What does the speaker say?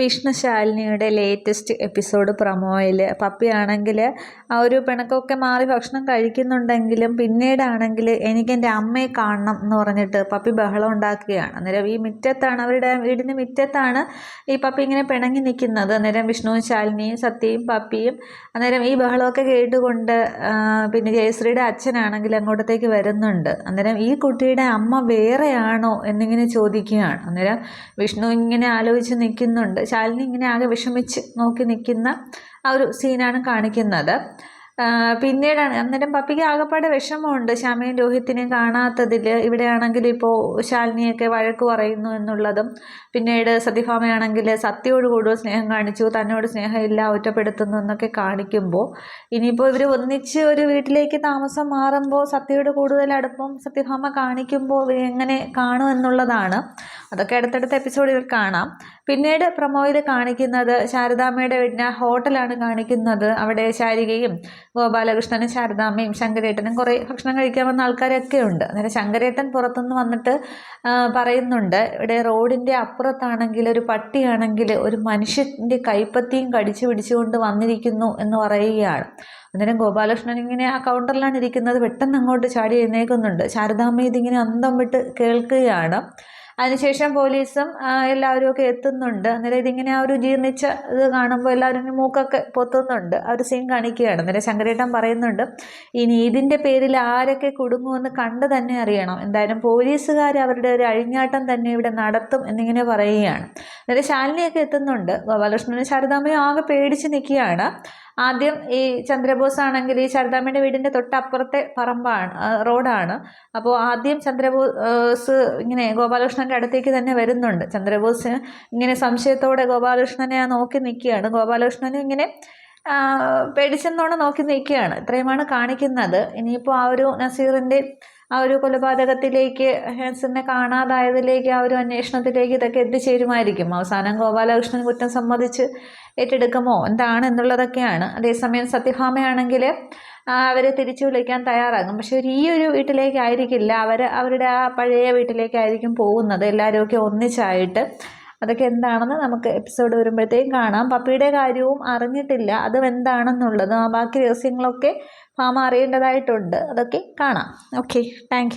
വിഷ്ണുശാലിനിയുടെ latest episode പ്രൊമോയിൽ പപ്പിയാണെങ്കിൽ ആ ഒരു പിണക്കമൊക്കെ മാറി ഭക്ഷണം കഴിക്കുന്നുണ്ടെങ്കിലും പിന്നീടാണെങ്കിൽ എനിക്ക് എന്റെ അമ്മയെ കാണണം എന്ന് പറഞ്ഞിട്ട് പപ്പി ബഹളം ഉണ്ടാക്കുകയാണ്. അന്നേരം ഈ മുറ്റത്താണ് അവരുടെ വീടിന് മുറ്റത്താണ് ഈ പപ്പി ഇങ്ങനെ പിണങ്ങി നിൽക്കുന്നത്. അന്നേരം വിഷ്ണുവും ശാലിനിയും സത്യയും പപ്പിയും അന്നേരം ഈ ബഹളമൊക്കെ കേട്ടുകൊണ്ട് പിന്നെ ജയശ്രീയുടെ അച്ഛനാണെങ്കിൽ അങ്ങോട്ടത്തേക്ക് വരുന്നുണ്ട്. അന്നേരം ഈ കുട്ടിയുടെ അമ്മ വേറെയാണോ എന്നിങ്ങനെ ചോദിക്കുകയാണ്. അന്നേരം വിഷ്ണു ഇങ്ങനെ ആലോചിച്ച് നിൽക്കുന്നുണ്ട്. ശാലിനി ഇങ്ങനെ ആകെ വിഷമിച്ച് നോക്കി നിൽക്കുന്ന ആ ഒരു സീനാണ് കാണിക്കുന്നത്. പിന്നീടാണ് അന്നേരം പപ്പിക്ക് ആകെപ്പാടെ വിഷമമുണ്ട്. ശ്യാമയും രോഹിത്തിനെയും കാണാത്തതിൽ ഇവിടെയാണെങ്കിൽ ഇപ്പോൾ ശാലിനിയൊക്കെ വഴക്ക് പറയുന്നു എന്നുള്ളതും പിന്നീട് സത്യഭാമയാണെങ്കിൽ സത്യയോട് കൂടുതൽ സ്നേഹം കാണിച്ചു തന്നോട് സ്നേഹമില്ല ഒറ്റപ്പെടുത്തുന്നു എന്നൊക്കെ കാണിക്കുമ്പോൾ ഇനിയിപ്പോൾ ഇവർ ഒന്നിച്ച് ഒരു വീട്ടിലേക്ക് താമസം മാറുമ്പോൾ സത്യയോട് കൂടുതൽ അടുപ്പം സത്യഭാമ കാണിക്കുമ്പോൾ എങ്ങനെ കാണും എന്നുള്ളതാണ്. അതൊക്കെ അടുത്തടുത്ത എപ്പിസോഡിൽ കാണാം. പിന്നീട് പ്രമോയിൽ കാണിക്കുന്നത് ശാരദാമ്മയുടെ വീടിന് ഹോട്ടലാണ് കാണിക്കുന്നത്. അവിടെ ശാരികയും ഗോപാലകൃഷ്ണനും ശാരദാമ്മയും ശങ്കരേട്ടനും കുറേ ഭക്ഷണം കഴിക്കാൻ വന്ന ആൾക്കാരൊക്കെ ഉണ്ട്. അന്നേരം ശങ്കരേട്ടൻ പുറത്തുനിന്ന് വന്നിട്ട് പറയുന്നുണ്ട് ഇവിടെ റോഡിന്റെ അപ്പുറത്താണെങ്കിൽ ഒരു പട്ടിയാണെങ്കിൽ ഒരു മനുഷ്യന്റെ കൈപ്പത്തിയും കടിച്ചു പിടിച്ചുകൊണ്ട് വന്നിരിക്കുന്നു എന്ന് പറയുകയാണ്. അന്നേരം ഗോപാലകൃഷ്ണൻ ഇങ്ങനെ ആ കൗണ്ടറിലാണ് ഇരിക്കുന്നത്. പെട്ടെന്ന് അങ്ങോട്ട് ചാടി എഴുന്നേക്കുന്നുണ്ട് ശാരദാമ്മ ഇതിങ്ങനെ അന്തം വിട്ട് കേൾക്കുകയാണ്. അതിനുശേഷം പോലീസും എല്ലാവരും ഒക്കെ എത്തുന്നുണ്ട്. അന്നേരം ഇതിങ്ങനെ ആ ഒരു ജീർണിച്ച ഇത് കാണുമ്പോൾ എല്ലാവരും മൂക്കൊക്കെ പൊത്തുന്നുണ്ട്. ആ ഒരു സീൻ കാണിക്കുകയാണ്. അന്നേരം ശങ്കരേട്ടൻ പറയുന്നുണ്ട് ഇനി ഇതിന്റെ പേരിൽ ആരൊക്കെ കുടുങ്ങുമെന്ന് കണ്ട് തന്നെ അറിയണം. എന്തായാലും പോലീസുകാർ അവരുടെ ഒരു അഴിഞ്ഞാട്ടം തന്നെ ഇവിടെ നടത്തും എന്നിങ്ങനെ പറയുകയാണ്. അന്നേരം ശാലിനിയൊക്കെ എത്തുന്നുണ്ട്. ഗോപാലകൃഷ്ണനും ശാരദാമ്മയും ആകെ പേടിച്ച് നിൽക്കുകയാണ്. ആദ്യം ഈ ചന്ദ്രബോസ് ആണെങ്കിൽ ഈ ശാരദാമ്മയുടെ വീടിന്റെ തൊട്ടപ്പുറത്തെ പറമ്പാണ് റോഡാണ്. അപ്പോൾ ആദ്യം ചന്ദ്രബോസ് ഇങ്ങനെ ഗോപാലകൃഷ്ണന്റെ അടുത്തേക്ക് തന്നെ വരുന്നുണ്ട്. ചന്ദ്രബോസ് ഇങ്ങനെ സംശയത്തോടെ ഗോപാലകൃഷ്ണനെ ആ നോക്കി നിൽക്കുകയാണ്. ഗോപാലകൃഷ്ണനും ഇങ്ങനെ പേടിച്ചെന്നോണം നോക്കി നിൽക്കുകയാണ്. ഇത്രയുമാണ് കാണിക്കുന്നത്. ഇനിയിപ്പോൾ ആ ഒരു നസീറിന്റെ ആ ഒരു കൊലപാതകത്തിലേക്ക് ഹാൻസനെ കാണാതായതിലേക്ക് ആ ഒരു അന്വേഷണത്തിലേക്ക് ഇതൊക്കെ എത്തിച്ചേരുമായിരിക്കും. അവസാനം ഗോപാലകൃഷ്ണൻ കുറ്റം സമ്മതിച്ച് ഏറ്റെടുക്കുമോ? എന്താണ് എന്നുള്ളതൊക്കെയാണ്. അതേസമയം സത്യഭാമയാണെങ്കിൽ അവരെ തിരിച്ചു വിളിക്കാൻ തയ്യാറാകും. പക്ഷെ ഒരു ഈ ഒരു വീട്ടിലേക്കായിരിക്കില്ല. അവർ അവരുടെ ആ പഴയ വീട്ടിലേക്കായിരിക്കും പോകുന്നത്. എല്ലാവരും ഒക്കെ ഒന്നിച്ചായിട്ട് അതൊക്കെ എന്താണെന്ന് നമുക്ക് എപ്പിസോഡ് വരുമ്പോഴത്തേക്കും കാണാം. പപ്പിയുടെ കാര്യവും അറിഞ്ഞിട്ടില്ല. അതും എന്താണെന്നുള്ളത് ബാക്കി രഹസ്യങ്ങളൊക്കെ മാമ അറിയേണ്ടതായിട്ടുണ്ട്. അതൊക്കെ കാണാം. Okay thank